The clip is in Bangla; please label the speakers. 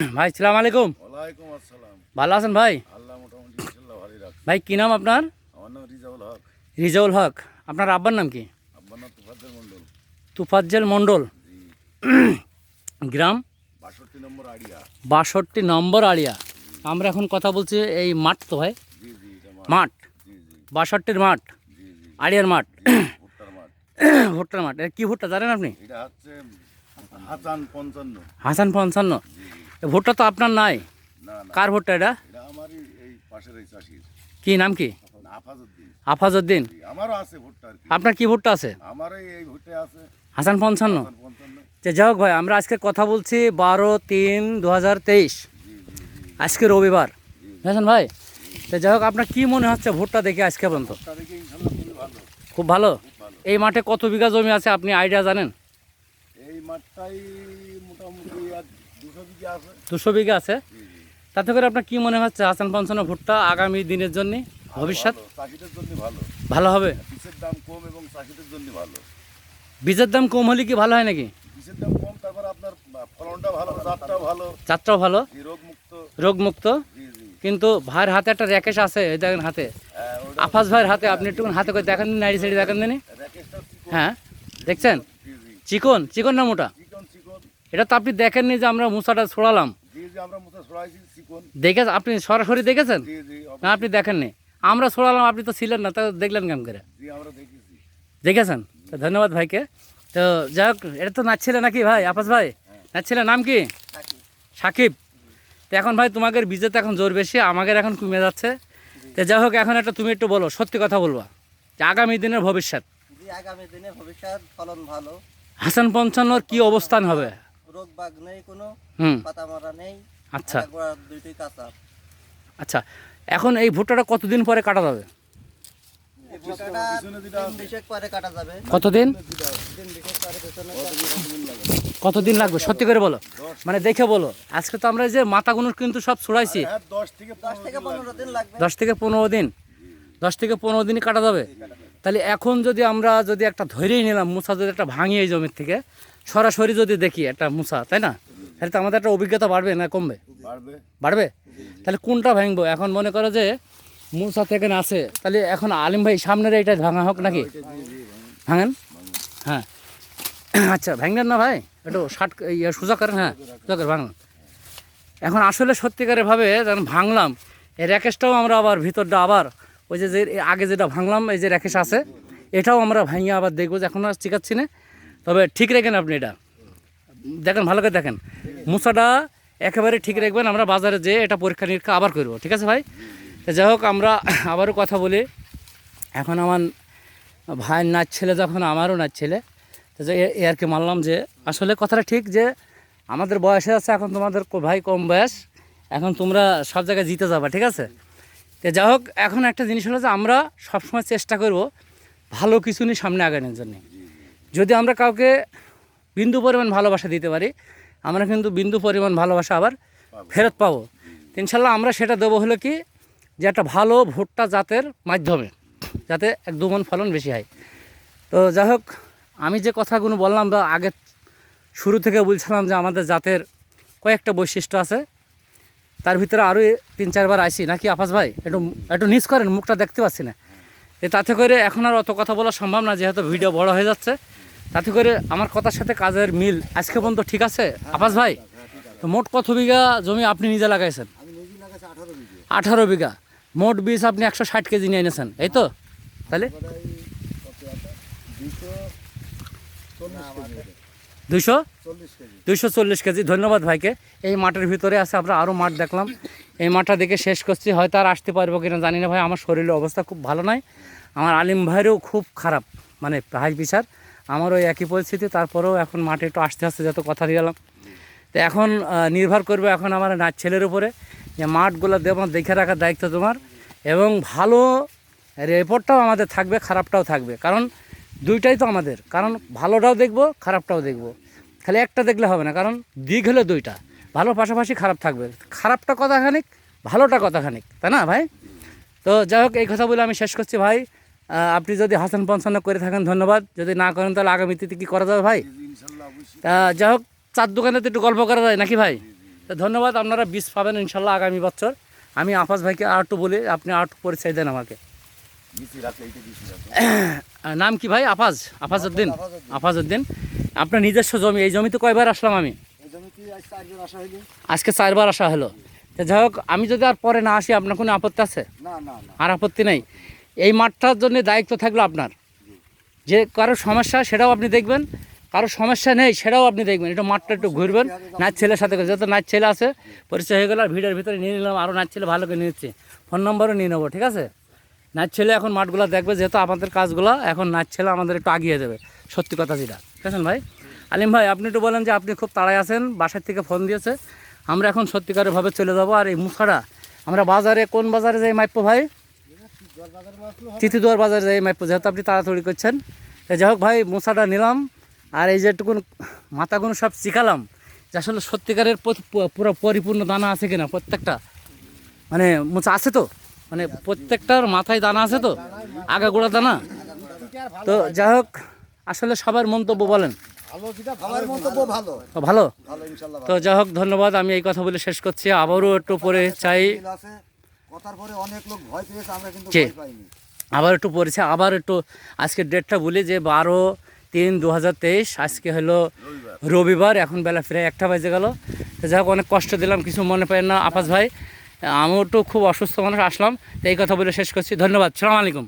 Speaker 1: ভাই সালাম আলাইকুম।
Speaker 2: ওয়ালাইকুম আসসালাম।
Speaker 1: ভালো আছেন ভাই?
Speaker 2: আল্লাহ মোটামুটি ইনশাল্লাহ ভালোই রাখছে।
Speaker 1: ভাই কী নাম আপনার?
Speaker 2: আমার নাম রিজাউল হক।
Speaker 1: রিজাউল হক। আপনার আব্বার নাম কি?
Speaker 2: আব্বার নাম তুফাজ্জল মন্ডল
Speaker 1: তুফাজ্জেল মণ্ডল। গ্রাম?
Speaker 2: বাষট্টি নম্বর আড়িয়া।
Speaker 1: বাষট্টি নম্বর আড়িয়া। আমরা এখন কথা বলছি এই মাঠ তো ভাই?
Speaker 2: জি জি মাঠ।
Speaker 1: বাষট্টির মাঠ?
Speaker 2: জি জি।
Speaker 1: আড়িয়ার মাঠ?
Speaker 2: ভুট্টার মাঠ।
Speaker 1: এটা কী ভুট্টা জানেন আপনি?
Speaker 2: এটা হচ্ছে হাসান পঞ্চান্ন।
Speaker 1: হাসান পঞ্চান্ন। ভুট্টা তো আপনার নাই। কার ভোটটা এটা? কি নাম কি?
Speaker 2: আফাজুদ্দিন
Speaker 1: আফাজউদ্দিন। আপনার কি ভুট্টা আছে? হাসান পঞ্চান্ন। যে যাই হোক ভাই আমরা আজকে কথা বলছি বারো তিন দু আজকে রবিবার। বুঝেছেন ভাই তো যাই হোক আপনার কি মনে হচ্ছে ভুট্টা দেখে আজকে পর্যন্ত? খুব ভালো? এই মাঠে কত বিঘা জমি আছে আপনি আইডিয়া জানেন?
Speaker 2: এই মাঠটাই মোটামুটি দুশো বিঘা আছে।
Speaker 1: দুশো বিঘা আছে। তাতে করে আপনার কি মনে হচ্ছে হাসান পঞ্চান্ন ভুট্টা আগামী দিনের জন্য ভবিষ্যৎ?
Speaker 2: ভালো,
Speaker 1: হবে?
Speaker 2: দাম কম এবং জন্য ভালো।
Speaker 1: বীজের দাম কম হলে কি ভালো হয় নাকি?
Speaker 2: পিসের দাম কম তারপর আপনার ফলনটা ভালো জাতটা ভালো। রোগমুক্ত।
Speaker 1: কিন্তু ভাইয়ের হাতে একটা র্যাকেশ আছে এই দেখেন হাতে।
Speaker 2: হ্যাঁ,
Speaker 1: আফাস ভাইয়ের হাতে আপনি একটু হাতে করে দেখেন নাইডি সাইডি দেখেন দিন। হ্যাঁ দেখছেন? চিকন চিকন না মোটা? এটা তো আপনি দেখেননি যে আমরা মুসাটা ছড়ালাম।
Speaker 2: জি জি আমরা মুখে ছড়াইছি চিকন।
Speaker 1: দেখে আপনি সরাসরি দেখেছেন? না আপনি দেখেননি। আমরা ছড়ালাম আপনি তো ছিলেন না তা দেখলেন কেমন করে? দেখেছেন? ধন্যবাদ ভাইকে। তো যাই হোক এটা তো নাচছিলে নাকি ভাই? আপাস ভাই? নাচছিলে নাম কি? সাকিব। তো এখন ভাই তোমাদের বীজে তো এখন জোর বেশি আমাদের এখন কমে যাচ্ছে। তো যাই হোক এখন একটা তুমি একটু বলো সত্যি কথা বলবা। যে আগামী দিনের ভবিষ্যৎ।
Speaker 3: আগামী দিনে ভবিষ্যৎ ফলন ভালো।
Speaker 1: হাসান পঞ্চান্নর কি অবস্থান হবে?
Speaker 3: রোগ বাগ নেই কোনো
Speaker 1: হুম।
Speaker 3: পাতা মারা নেই
Speaker 1: আচ্ছা।
Speaker 3: গোড়া দুইটাই কাঁচা।
Speaker 1: আচ্ছা এখন এই ভুট্টাটা কতদিন পরে কাটা যাবে? কতদিন? কতদিন লাগবে? সত্যি করে বলো। মানে দেখে বলো। আজকে তো আমরা এই যে মাথাগুলো কিন্তু সব ছড়াইছি।
Speaker 2: হ্যাঁ দশ থেকে
Speaker 3: দশ থেকে পনেরো দিন লাগবে।
Speaker 1: দশ থেকে পনেরো দিন? দশ থেকে পনেরো দিনই কাটা যাবে? তাহলে এখন যদি আমরা যদি একটা ধরেই নিলাম মুসা যদি একটা ভাঙি এই জমির থেকে সরাসরি যদি দেখি একটা মুসা তাই না? তাহলে তো আমাদের একটা অভিজ্ঞতা বাড়বে না কমবে?
Speaker 2: বাড়বে।
Speaker 1: বাড়বে? তাহলে কোনটা ভাঙবো? এখন মনে করো যে মুসা থেকে আছে তাহলে এখন আলিম ভাই সামনের এইটা ভাঙা হোক নাকি? ভাঙেন? হ্যাঁ। আচ্ছা ভাঙলেন না ভাই? একটু ষাট ইয়ে সোজা করেন হ্যাঁ সোজা করে ভাঙলাম এখন আসলে সত্যিকারের ভাবে যখন ভাঙলাম এই র্যাকেশটাও আমরা আবার ভিতরটা আবার ওই যে যে আগে যেটা ভাঙলাম এই যে র্যাকেশ আছে এটাও আমরা ভাঙিয়ে আবার দেখব যে এখন আর চিকাচ্ছি না। তবে ঠিক রেখেন আপনি এটা। দেখেন, ভালো করে দেখেন। মুসাটা একেবারে ঠিক রাখবেন, আমরা বাজারে যেয়ে এটা পরীক্ষা নিরীক্ষা আবার করব, ঠিক আছে ভাই? যাই হোক, আমরা আবারও কথা বলি। এখন আমার ভাইয়ের নাচ ছেলে যখন, আমারও নাচ ছেলে, তো এ- আর কি মানলাম যে আসলে কথাটা ঠিক যে আমাদের বয়সে আছে, এখন তোমাদের ভাই কম বয়স, এখন তোমরা সব জায়গায় জিতে যাবা, ঠিক আছে? তো যাই হোক, এখন একটা জিনিস হলো যে আমরা সবসময় চেষ্টা করব ভালো কিছু নিয়ে সামনে আগানোর জন্য। যদি আমরা কাউকে বিন্দু পরিমাণ ভালোবাসা দিতে পারি আমরা কিন্তু বিন্দু পরিমাণ ভালোবাসা আবার ফেরত পাবো। ইনশাল্লাহ আমরা সেটা দেবো হলো কি যে একটা ভালো ভুট্টা জাতের মাধ্যমে যাতে এক দুমন ফলন বেশি হয়। তো যাই হোক আমি যে কথাগুলো বললাম বা আগে শুরু থেকে বলছিলাম যে আমাদের জাতের কয়েকটা বৈশিষ্ট্য আছে তার ভিতরে আরও তিন চারবার আইসি নাকি আফাস ভাই একটু একটু নিচ করেন মুখটা দেখতে পাচ্ছি না। তাতে করে এখন আর অত কথা বলা সম্ভব না যেহেতু ভিডিও বড় হয়ে যাচ্ছে। তাতে করে আমার কথার সাথে কাজের মিল আজকে পর্যন্ত ঠিক আছে? আফাস ভাই, তো মোট কত বিঘা জমি আপনি নিজে লাগাইছেন?
Speaker 3: আঠারো বিঘা।
Speaker 1: মোট বীজ আপনি একশো ষাট কেজি নিয়ে এনেছেন, এই তো? তাহলে? দুইশো? দুইশো চল্লিশ কেজি। ধন্যবাদ ভাইকে। এই মাঠের ভিতরে আছে, আমরা আরও মাঠ দেখলাম। এই মাঠটা দেখে শেষ করছি। হয়তো আর আসতে পারব কিনা জানি না ভাই। আমার শরীরের অবস্থা খুব ভালো নয় আমার আলিম ভাইয়েরও খুব খারাপ মানে হাই বিচার আমারও ওই একই পরিস্থিতি, তারপরেও এখন মাঠে একটু আস্তে আস্তে যত কথা দিয়ে তো এখন নির্ভর করবে এখন আমার নাচ ছেলের উপরে যে মাঠগুলো দেব, দেখে রাখার দায়িত্ব তোমার এবং ভালো রেপোর্টটাও আমাদের থাকবে, খারাপটাও থাকবে। কারণ দুইটাই তো আমাদের। কারণ ভালোটাও দেখব, খারাপটাও দেখব। খালি একটা দেখলে হবে না, কারণ দিক হলো দুইটা। ভালো পাশাপাশি খারাপ থাকবে। খারাপটা কথাখানিক, ভালোটা কথাখানিক। তাই না ভাই? তো যাই হোক, এই কথা বলে আমি শেষ করছি ভাই। আপনি যদি হাসান পঞ্চান্ন করে থাকেন ধন্যবাদ। যদি না করেন তাহলে আগামীতে কী করা যাবে ভাই? তা যাই হোক চার দোকানে তো একটু গল্প করা যায় নাকি ভাই? তো ধন্যবাদ আপনারা বীজ পাবেন ইনশাল্লাহ আগামী বছর। আমি আফাজ ভাইকে আর একটু বলি আপনি আর একটু পরিচয় দেন আমাকে। নাম কি ভাই? আফাজ? আফাজ উদ্দিন আফাজ উদ্দিন আপনার নিজস্ব জমি এই জমিতে কয়বার আসলাম আমি? আজকে চারবার আসা হলো। তো যাই হোক আমি যদি আর পরে না আসি আপনার কোনো আপত্তি আছে? আর আপত্তি নেই? এই মাঠটার জন্য দায়িত্ব থাকল আপনার। যে কারও সমস্যা সেটাও আপনি দেখবেন, কারও সমস্যা নেই সেটাও আপনি দেখবেন। এটা মাঠটা একটু ঘুরবেন, নাচ ছেলের সাথে যত নাচ ছেলে আছে, পরিচয় হয়ে গেল আর ভিড়ের ভিতরে নিয়ে নিলাম আরও নাচ ছেলে ভালো করে নিচ্ছি। ফোন নম্বরও নিয়ে নেব, ঠিক আছে? নাচ ছেলে এখন মাঠগুলো দেখবে, যেহেতু আমাদের কাজগুলো, এখন নাচ ছেলে আমাদের একটু আগিয়ে দেবে, সত্যি কথা যেটা। ঠিক ভাই? আলিম ভাই, আপনি একটু বলেন যে আপনি খুব তাড়ায় আছেন, বাসার থেকে ফোন দিয়েছে। আমরা এখন সত্যিকারেরভাবে চলে যাব। আর এই মুখাটা আমরা বাজারে, কোন বাজারে যাই মাইপ্পো ভাই? তিথিদুয়ার বাজারে যাই মাইপ্পো যেহেতু আপনি তাড়াতাড়ি করছেন। যাই হোক ভাই, মোছাটা নিলাম। আর এই যে একটুকুন মাথাগুলো সব শিখালাম যে আসলে সত্যিকারের পুরো পরিপূর্ণ দানা আছে কিনা, প্রত্যেকটা। মানে মোচা আছে তো? মানে প্রত্যেকটার মাথায় দানা আছে তো? আগা গোড়া দানা? তো যাই হোক, আসলে সবার মন্তব্য বলেন।
Speaker 3: ভালো?
Speaker 1: তো যাই হোক, ধন্যবাদ। আমি এই কথা বলে শেষ করছি। আবারও একটু পরে চাই।
Speaker 3: কথার পরে অনেক লোক ভয় পেয়েছে আমরা কিন্তু ভয় পাইনি।
Speaker 1: আবার একটু পড়েছে আবার একটু আজকে ডেটটা বলি যে বারো তিন দু হাজার তেইশ আজকে হলো রবিবার। এখন বেলা প্রায় একটা বাজে গেল। তো যাই হোক অনেক কষ্ট দিলাম কিছু মনে পায় না আপাস ভাই। আমিও একটু খুব অসুস্থ মানুষ আসলাম। তো এই কথা বলে শেষ করছি। ধন্যবাদ সালাম আলাইকুম।